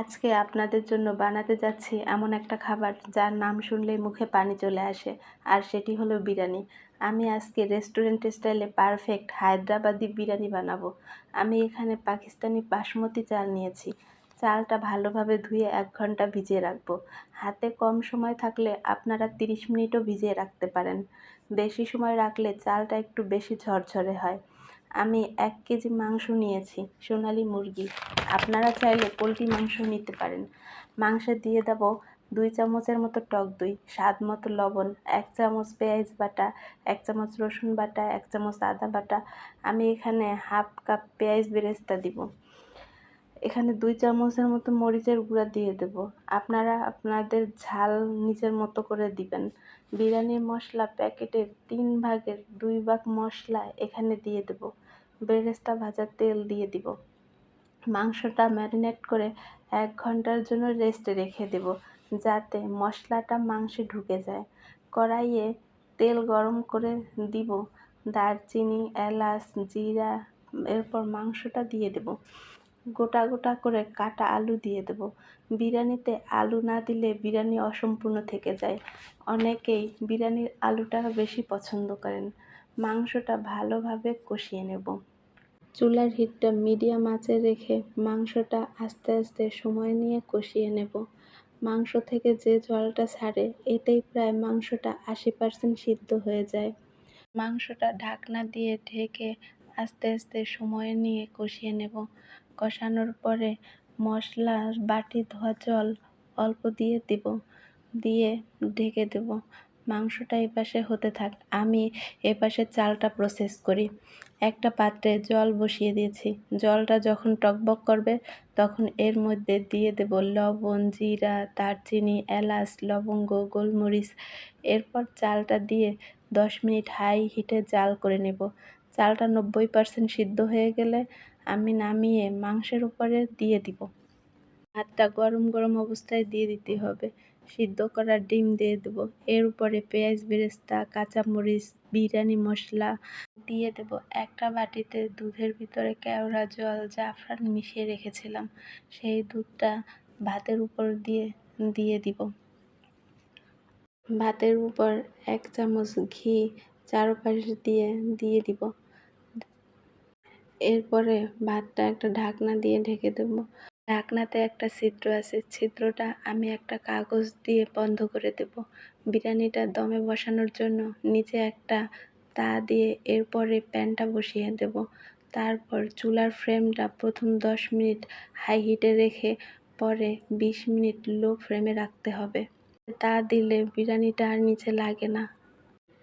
আজকে আপনাদের জন্য বানাতে যাচ্ছি এমন একটা খাবার যার নাম শুনলেই মুখে পানি চলে আসে, আর সেটি হলো বিরিয়ানি। আমি আজকে রেস্টুরেন্ট স্টাইলে পারফেক্ট হায়দ্রাবাদি বিরিয়ানি বানাবো। আমি এখানে পাকিস্তানি বাসমতি চাল নিয়েছি। চালটা ভালোভাবে ধুয়ে এক ঘণ্টা ভিজিয়ে রাখব। হাতে কম সময় থাকলে আপনারা তিরিশ মিনিটও ভিজিয়ে রাখতে পারেন। বেশি সময় রাখলে চালটা একটু বেশি ঝরঝরে হয়। আমি এক কেজি মাংস নিয়েছি, সোনালি মুরগি। আপনারা চাইলে পোলট্রি মাংস নিতে পারেন। মাংসে দিয়ে দেব দুই চামচের মতো টক দই, স্বাদ মতো লবণ, এক চামচ পেঁয়াজ বাটা, এক চামচ রসুন বাটা, এক চামচ আদা বাটা। আমি এখানে হাফ কাপ পেঁয়াজ বেরেস্তা দিব। এখানে দুই চামচের মতো মরিচের গুঁড়া দিয়ে দেব। আপনারা আপনাদের ঝাল নিজের মতো করে দিবেন। বিরিয়ানির মশলা প্যাকেটের তিন ভাগের দুই ভাগ মশলা এখানে দিয়ে দেব। বেরেস্তা ভাজার তেল দিয়ে দিব। মাংসটা ম্যারিনেট করে এক ঘণ্টার জন্য রেস্টে রেখে দেব, যাতে মশলাটা মাংসে ঢুকে যায়। কড়াইয়ে তেল গরম করে দিব, দারচিনি, এলাচ, জিরা, এরপর মাংসটা দিয়ে দেব। গোটা গোটা করে কাটা আলু দিয়ে দেব। বিরিয়ানিতে আলু না দিলে বিরিয়ানি অসম্পূর্ণ থেকে যায়। অনেকেই বিরিয়ানির আলুটা বেশি পছন্দ করেন। মাংসটা ভালোভাবে কষিয়ে নেব। চুলার হিটটা মিডিয়াম আঁচে রেখে মাংসটা আস্তে আস্তে সময় নিয়ে কষিয়ে নেব। মাংস থেকে যে জলটা ছাড়ে, এতেই প্রায় মাংসটা আশি পার্সেন্ট সিদ্ধ হয়ে যায়। মাংসটা ঢাকনা দিয়ে ঢেকে আস্তে আস্তে সময় নিয়ে কষিয়ে নেব। কষানোর পরে মশলা, বাটি, ধোয়া জল অল্প দিয়ে দিব, দিয়ে ঢেকে দেব। মাংসটা এপাশে হতে থাক। আমি এপাশে চালটা প্রসেস করি। একটা পাত্রে জল বসিয়ে দিয়েছি। জলটা যখন টকবক করবে, তখন এর মধ্যে দিয়ে দেব লবণ, জিরা, দারচিনি, এলাচ, লবঙ্গ, গোলমরিচ। এরপর চালটা দিয়ে দশ মিনিট হাই হিটে জাল করে নেব। চালটা নব্বই পার্সেন্ট সিদ্ধ হয়ে গেলে আমি নামিয়ে মাংসের উপরে দিয়ে দিব। ভাতটা গরম গরম অবস্থায় দিয়ে দিতে হবে। সিদ্ধ করা ডিম দিয়ে দেবো। এর উপরে পেঁয়াজ, বেরেস্তা, কাঁচামরিচ, বিরিয়ানি, মশলা দিয়ে দেব। একটা বাটিতে দুধের ভিতরে কেওড়া জল, জাফরান মিশিয়ে রেখেছিলাম। সেই দুধটা ভাতের উপর দিয়ে দিয়ে দিব। ভাতের উপর এক চামচ ঘি চারপাশে দিয়ে দিয়ে দিব। এরপরে ভাতটা একটা ঢাকনা দিয়ে ঢেকে দেবো। ঢাকনাতে একটা ছিদ্র আছে। ছিদ্রটা আমি একটা কাগজ দিয়ে বন্ধ করে দেব। বিরিয়ানিটা দমে বসানোর জন্য নিচে একটা তা দিয়ে এরপরে প্যানটা বসিয়ে দেব। তারপর চুলার ফ্রেমটা প্রথম দশ মিনিট হাই হিটে রেখে পরে বিশ মিনিট লো ফ্রেমে রাখতে হবে। তা দিলে বিরিয়ানিটা আর নিচে লাগে না।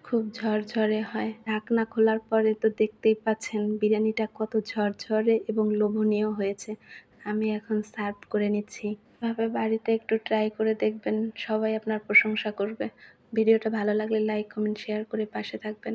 খুব ঝরঝরে হয়। ঢাকনা খোলার পরে তো দেখতেই পাচ্ছেন বিরিয়ানিটা কত ঝরঝরে এবং লোভনীয় হয়েছে। আমি এখন সার্ভ করে নিচ্ছি। ভাবে বাড়িতে একটু ট্রাই করে দেখবেন, সবাই আপনার প্রশংসা করবে। ভিডিওটা ভালো লাগলে লাইক কমেন্ট শেয়ার করে পাশে থাকবেন।